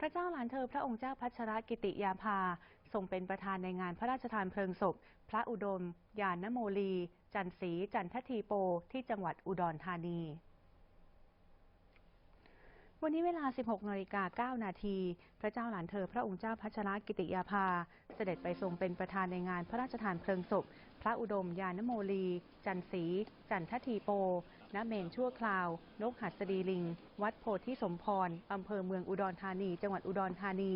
พระเจ้าหลานเธอพระองค์เจ้าพัชรกิติยาภาทรงเป็นประธานในงานพระราชทานเพลิงศพ พระอุดม ยานโมลี จันศรีจันททีโป ที่จังหวัดอุดรธานี วันนี้เวลา 16นาฬิกา9นาที พระเจ้าหลานเธอพระองค์เจ้าพัชรกิติยาภา เสด็จไปทรงเป็นประธานในงานพระราชทานเพลิงศพ พระอุดมยานโมลี จันทร์ศรีจันททีโป ณ เมนชั่วคราว นกหัสดีลิง วัดโพธิสมพร อำเภอเมืองอุดรธานี จังหวัดอุดรธานี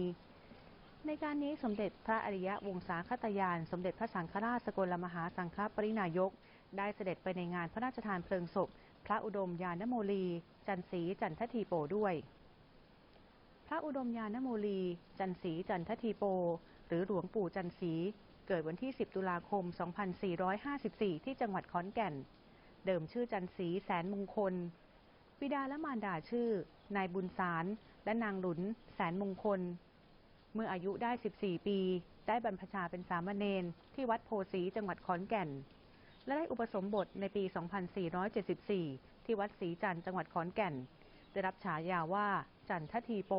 ในการนี้สมเด็จพระอริยวงศาคตยาน สมเด็จพระสังฆราชสกลมหาสังฆปรินายก ได้เสด็จไปในงานพระราชทานเพลิงศพ พระอุดมยานโมลี จันศรีจันททีโปด้วย พระอุดมยานโมลี จันศรีจันททีโป หรือหลวงปู่จันศรีเกิดวันที่ 10 ตุลาคม 2454 ที่จังหวัดขอนแก่น เดิมชื่อจันศรีแสนมงคลบิดาและมารดาชื่อ นายบุญสารและนางหลุน แสนมงคล เมื่ออายุได้ 14 ปี ได้บรรพชาเป็นสามเณรที่วัดโพสีจังหวัดขอนแก่น และได้อุปสมบทในปี 2474 ที่วัดศรีจันทร์จังหวัดขอนแก่น ได้รับฉายาว่าจันททีโป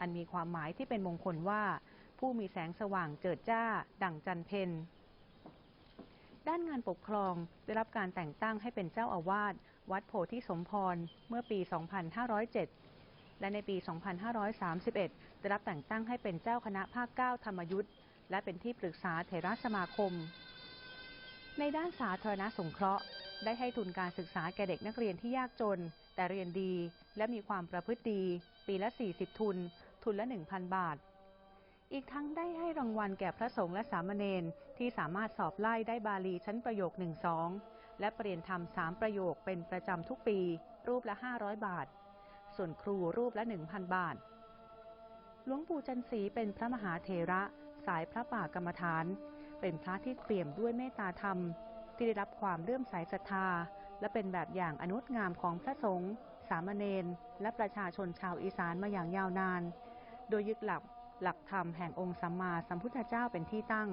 อันมีความหมายที่เป็นมงคลว่า ผู้มีแสงสว่างเจิดจ้า ดั่งจันเพนด้านงานปกครองได้รับการแต่งตั้งให้เป็นเจ้าอาวาสวัดโพธิสมพรเมื่อปี 2507 และในปี 2531 ได้รับแต่งตั้งให้เป็นเจ้าคณะภาค 9 ธรรมยุทธ์และเป็นที่ปรึกษาเถรสมาคม ในด้านสาธารณสงเคราะห์ ได้ให้ทุนการศึกษาแก่เด็กนักเรียนที่ยากจน แต่เรียนดีและมีความประพฤติดี ปีละ 40 ทุน ทุนละ 1,000 บาท อีกทั้งได้ให้รางวัลแก่พระสงฆ์และสามเณรที่สามารถสอบไล่ได้บาลีชั้นประโยค 1-2 และเปลี่ยนธรรมสามประโยคเป็นประจำทุกปี รูปละ 500 บาท ส่วนครูรูปละ 1,000 บาทหลวงปู่จันทร์ศรีเป็นพระมหาเถระ สายพระป่ากรรมฐาน เป็นพระที่เปี่ยมด้วยเมตตาธรรม ที่ได้รับความเลื่อมใสศรัทธา และเป็นแบบอย่างอนุตงามของพระสงฆ์สามเณรและประชาชนชาวอีสานมาอย่างยาวนาน โดยยึดหลักหลักธรรมแห่งองค์สัมมาสัมพุทธเจ้าเป็นที่ตั้ง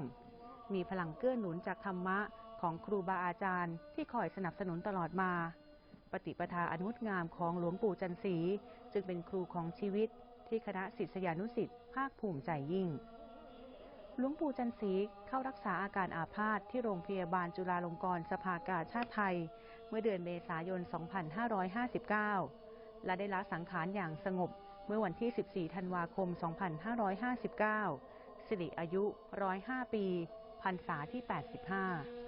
มีพลังเกื้อหนุนจากธรรมะของครูบาอาจารย์ที่คอยสนับสนุนตลอดมา ปฏิปทาอนุตงามของหลวงปู่จันทร์ศรีจึงเป็นครูของชีวิตที่คณะศิษยานุศิษย์ภาคภูมิใจยิ่ง หลวงปู่จันศรีเข้ารักษาอาการอาพาธที่โรงพยาบาลจุฬาลงกรณ์สภากาชาติไทย เมื่อเดือนเมษายน 2559 และได้ละสังขารอย่างสงบเมื่อวันที่ 14 ธันวาคม 2559 สิริอายุ 105 ปีพรรษาที่ 85